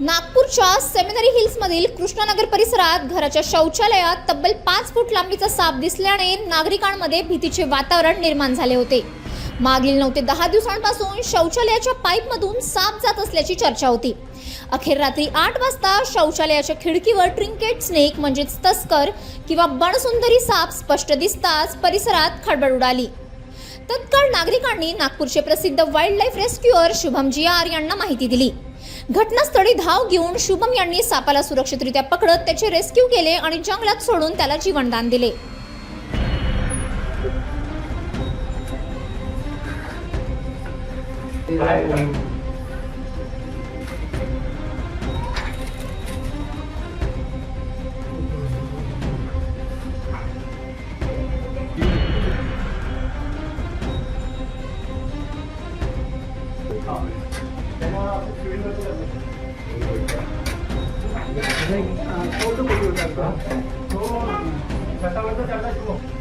नागपूरच्या सेमिनरी हिल्समधील कृष्णानगर परिसरात घराच्या शौचालयात तब्बल पाच फूट लांबीचा साप दिसल्याने नागरिकांमध्ये भीतीचे वातावरण निर्माण झाले होते. मागील नऊ ते दहा दिवसांपासून शौचालयाच्या पाईपमधून साप जात असल्याची चर्चा होती. अखेर रात्री आठ वाजता शौचालयाच्या खिडकीवर ट्रिंकेट स्नेक म्हणजेच तस्कर किंवा बणसुंदरी साप स्पष्ट दिसताच परिसरात खळबळ उडाली. तत्काळ नागरिकांनी नागपूरचे प्रसिद्ध वाईल्ड लाईफ रेस्क्युअर शुभम जियार यांना माहिती दिली. घटनास्थळी धाव घेऊन शुभम यांनी सापाला सुरक्षितरित्या पकडत त्याचे रेस्क्यू केले आणि जंगलात सोडून त्याला जीवनदान दिले. तो